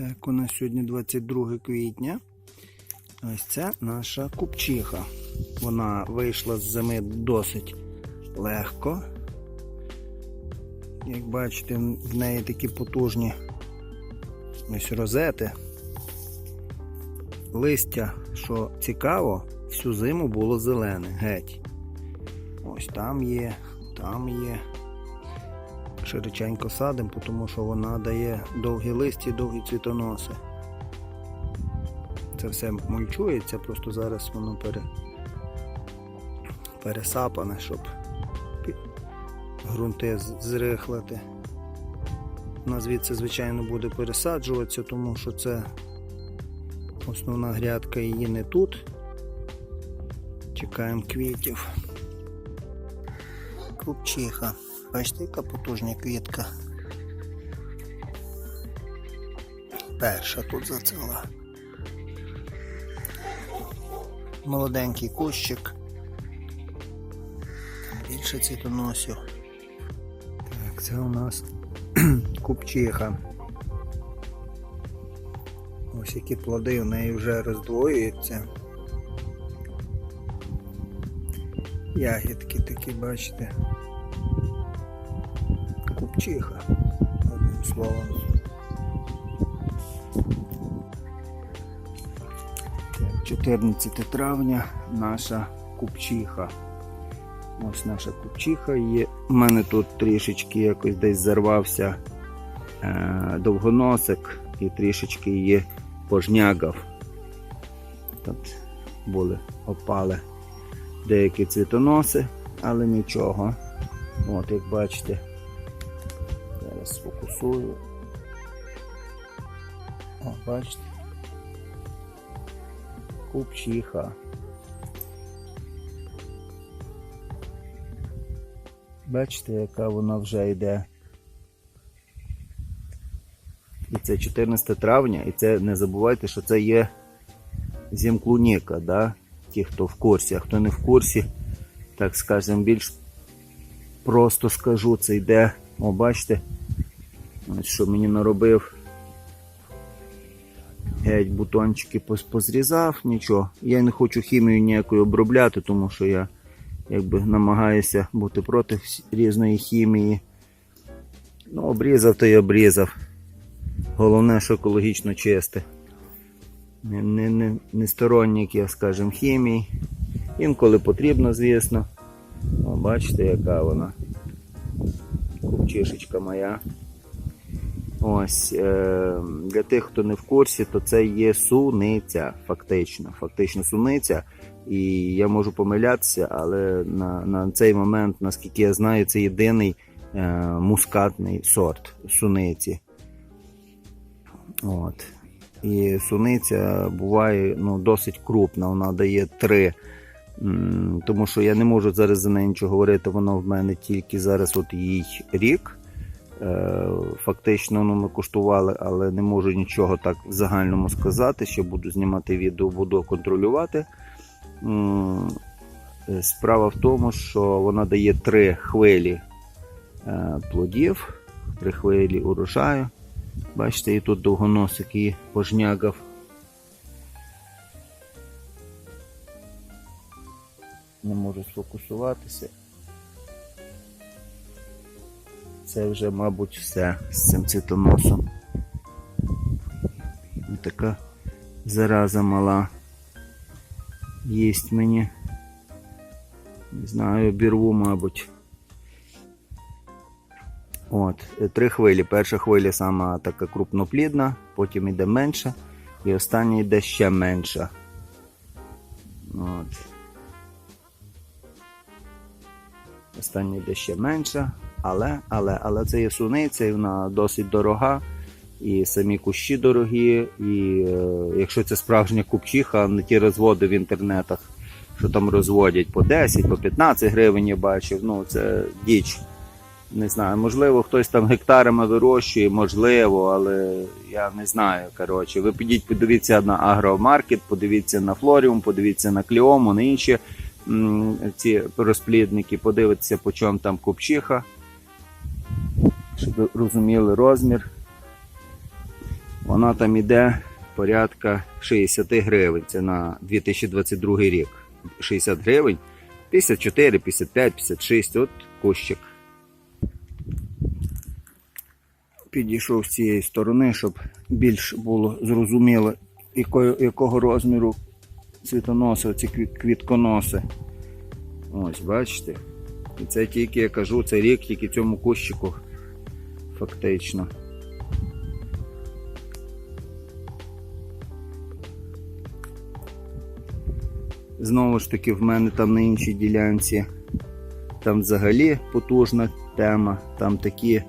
Так, у нас сьогодні 22 квітня. Ось це наша купчиха. Вона вийшла з зими досить легко. Як бачите, в неї такі потужні ось розети. Листя, що цікаво, всю зиму було зелене, геть. Ось там є, там є. Широченько садимо, тому що вона дає довгі листі, довгі цвітоноси. Це все мульчується, просто зараз воно пере... пересапане, щоб з- зрихлити. Вона звідси, звичайно, буде пересаджуватися, тому що це основна грядка її не тут. Чекаємо квітів. Купчиха. Бачите, яка потужна квітка. Перша тут зацвела. Молоденький кущик. Більше цвітоносів. Так, це у нас купчиха. Ось які плоди у неї вже роздвоюються. Ягідки такі, бачите. Купчиха, одним словом. Так, 14 травня наша купчиха. Ось наша купчиха є. У мене тут трішечки якось десь зарвався е, довгоносик і трішечки її пожнягав. Тут були опали деякі цвітоноси, але нічого. От як бачите. Зараз сфокусую. О, бачите. Купчиха. Бачите, яка вона вже йде. І це 14 травня, і це не забувайте, що це є зімклуніка, да? ті, хто в курсі, а хто не в курсі, так скажемо, більш просто скажу, це йде, о, бачите, що мені наробив. Геть бутончики позрізав, нічого. Я не хочу хімію ніякої обробляти, тому що я якби намагаюся бути проти різної хімії. Ну, обрізав то й обрізав. Головне, що екологічно чисте. Не, не, не, не сторонник, я скажем, хімії. Інколи потрібно, звісно. О, бачите, яка вона. Купчишечка моя. Ось, е, для тих, хто не в курсі, то це є суниця, фактично. Фактично суниця. І я можу помилятися, але на, на цей момент, наскільки я знаю, це єдиний е, мускатний сорт суниці. От. І суниця буває ну, досить крупна, вона дає три. Тому що я не можу зараз за неї нічого говорити, воно в мене тільки зараз от їй рік. Е, Фактично ну, ми куштували, але не можу нічого так в загальному сказати. Ще буду знімати відео, буду контролювати. Е, Справа в тому, що вона дає три хвилі е, плодів, три хвилі урожаю. Бачите, і тут довгоносик її пожнягав. Не можу сфокусуватися. Це вже, мабуть, все з цим цвітоносом. Ось Така зараза мала. Єсть мені. Не знаю, обірву, мабуть. От, три хвилі. Перша хвиля сама така крупноплідна, потім йде менша, і остання йде ще менша. От. Остання йде ще менша, але, але, але це є суниця, і вона досить дорога. І самі кущі дорогі, і е, якщо це справжня купчиха, не ті розводи в інтернетах, що там розводять по 10, по 15 гривень, я бачив, ну це діч. Не знаю, можливо, хтось там гектарами вирощує, можливо, але я не знаю. Коротше, ви підіть, подивіться на агромаркет, подивіться на флоріум, подивіться на кліому, на інші ці розплідники, подивіться, по чому там купчиха, щоб розуміли розмір. Вона там іде порядка 60 гривень. Це на 2022 рік. 60 гривень, 54, 55, 56. От кущик. Підійшов з цієї сторони, щоб більш було зрозуміло, якого, якого розміру цвітоноси, ці квітконоси. Ось, бачите? І це тільки, я кажу, це рік тільки цьому кущику. Фактично. Знову ж таки, в мене там на іншій ділянці. Там взагалі потужна тема, там такі,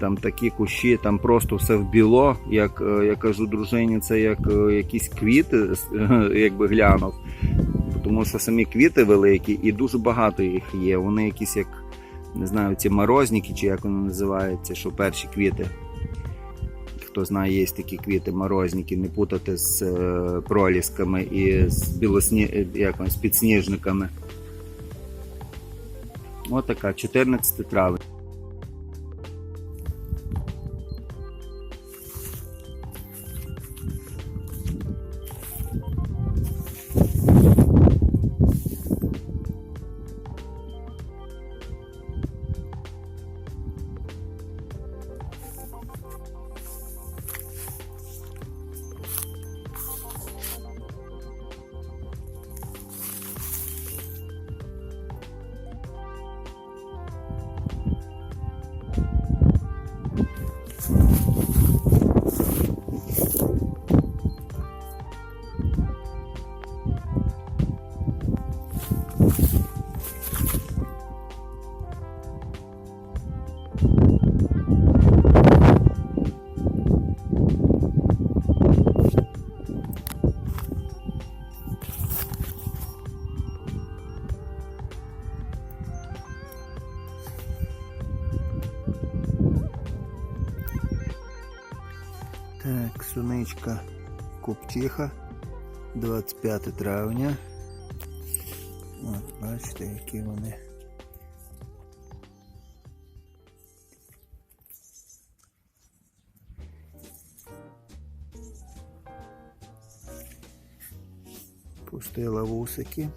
там такі кущі, там просто все в біло. Як е, я кажу дружині, це як е, якісь квіти, якби глянув. Тому що самі квіти великі і дуже багато їх є. Вони якісь як, не знаю, ці морозники, чи як вони називаються, що перші квіти. Хто знає, є такі квіти морозники, не путати з е, пролісками і з білосні... е, як вони, з підсніжниками. Отака, 14 травня. Купчиха, 25 травня. От, бачите, які вони. Пустила вусики.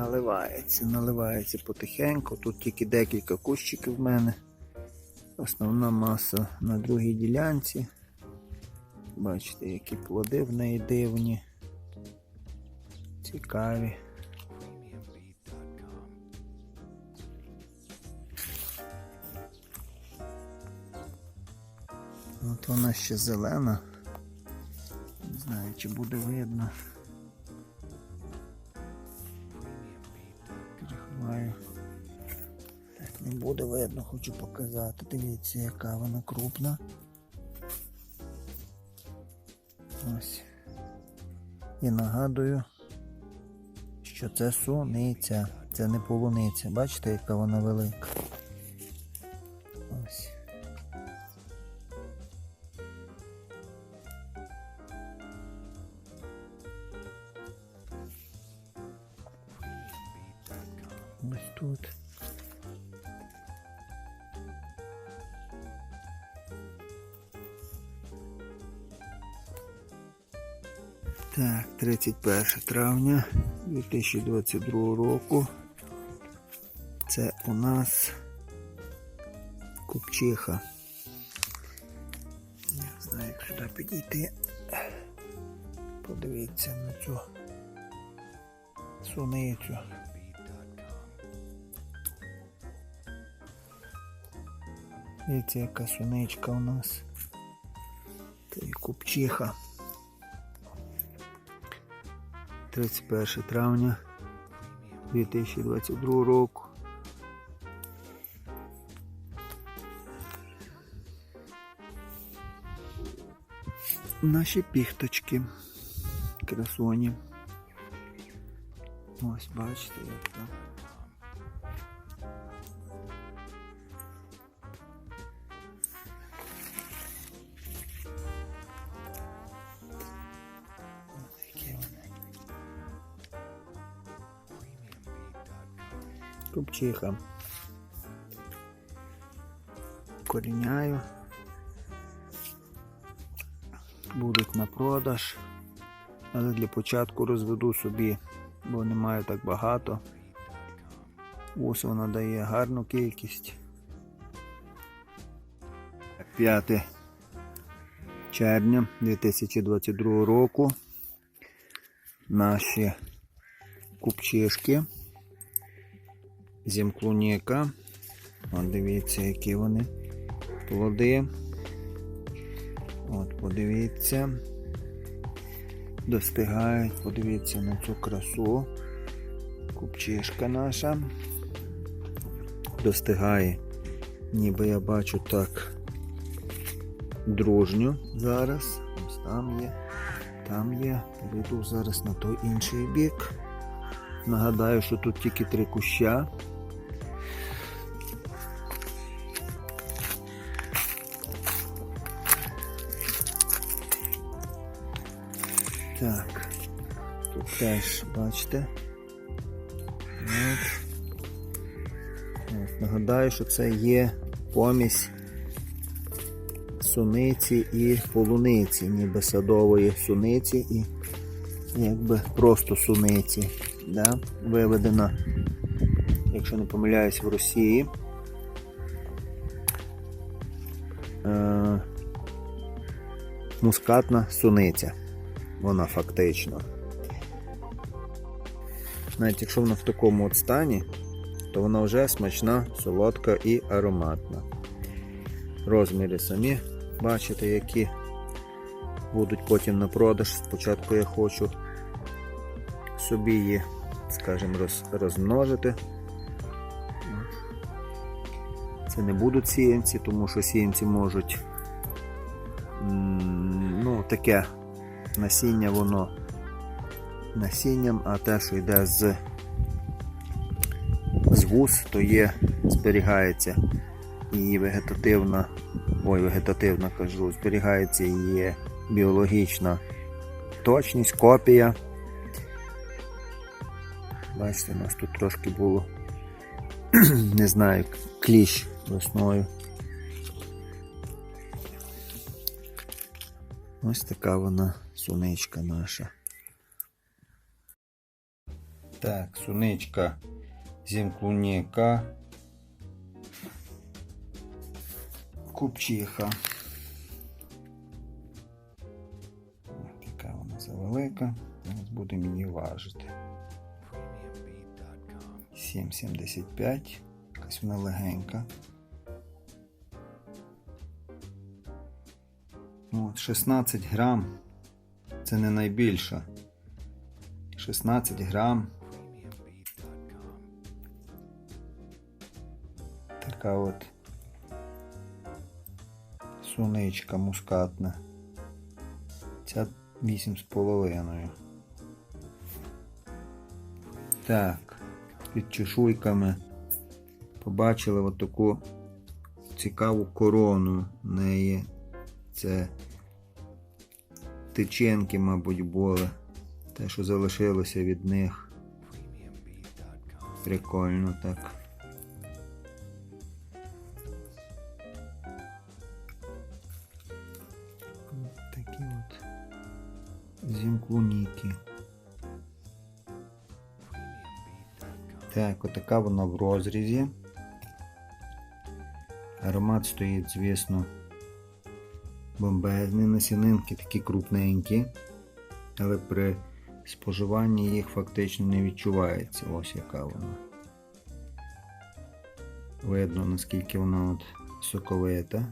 Наливається, наливається потихеньку. Тут тільки декілька кущиків в мене. Основна маса на другій ділянці. Бачите, які плоди в неї дивні. Цікаві. От вона ще зелена. Не знаю, чи буде видно. Переховаю. Так, не буде видно, хочу показати. Дивіться, яка вона крупна. Ось. І нагадую, що це суниця, це не полуниця. Бачите, яка вона велика. Тут. Так, 31 травня 2022 року. Це у нас купчиха. Не знаю, як сюди підійти. Подивіться на цю суницю. Дивіться, яка суничка у нас. Це і купчиха. 31 травня 2022 року. Наші піхточки. Красоні. Ось бачите, як там. Купчиха. Коріняю. Будуть на продаж. Але для початку розведу собі, бо не маю так багато. Ось вона дає гарну кількість. 5 червня 2022 року. Наші купчишки. Зімклуніка. От дивіться, які вони плоди. От, подивіться. Достигають, подивіться на цю красу. Купчишка наша. Достигає, ніби я бачу так дружню зараз. Ось там є, там є. Перейду зараз на той інший бік. Нагадаю, що тут тільки три куща. Так, тут теж, бачите. От. От, нагадаю, що це є помість суниці і полуниці, ніби садової суниці і якби просто суниці. Да? Виведена, якщо не помиляюсь, в Росії. Е, мускатна суниця. Вона фактично. Навіть якщо вона в такому от стані, то вона вже смачна, солодка і ароматна. Розміри самі бачите, які будуть потім на продаж. Спочатку я хочу собі її, скажімо, роз, розмножити. Це не будуть сіянці, тому що сіянці можуть ну, таке насіння, воно насінням, а те, що йде з, з вуз, то є, зберігається її вегетативна, ой, вегетативна кажу, зберігається її біологічна точність, копія. Бачите, у нас тут трошки було, не знаю, кліщ весною. Ось така вона суничка наша. Так, суничка зімклуніка. Купчиха. Така вона завелика. Зараз будемо її важити. 7,75. Якась вона легенька. От, 16 грам. Це не найбільша. 16 грам. Така от суничка мускатна. Ця 8,5. Так, під чешуйками побачили от таку цікаву корону в неї. Це тичинки, мабуть, були. Те, що залишилося від них. Прикольно так. От Такі от зімклуніки. Так, отака вона в розрізі. Аромат стоїть, звісно, бомбезний. Насінинки такі крупненькі, але при споживанні їх фактично не відчувається. Ось яка вона. Видно, наскільки вона от соковита.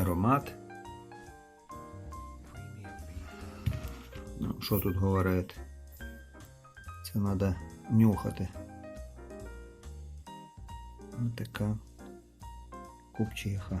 Аромат. Ну, що тут говорити? Це треба нюхати. Ось купчиха.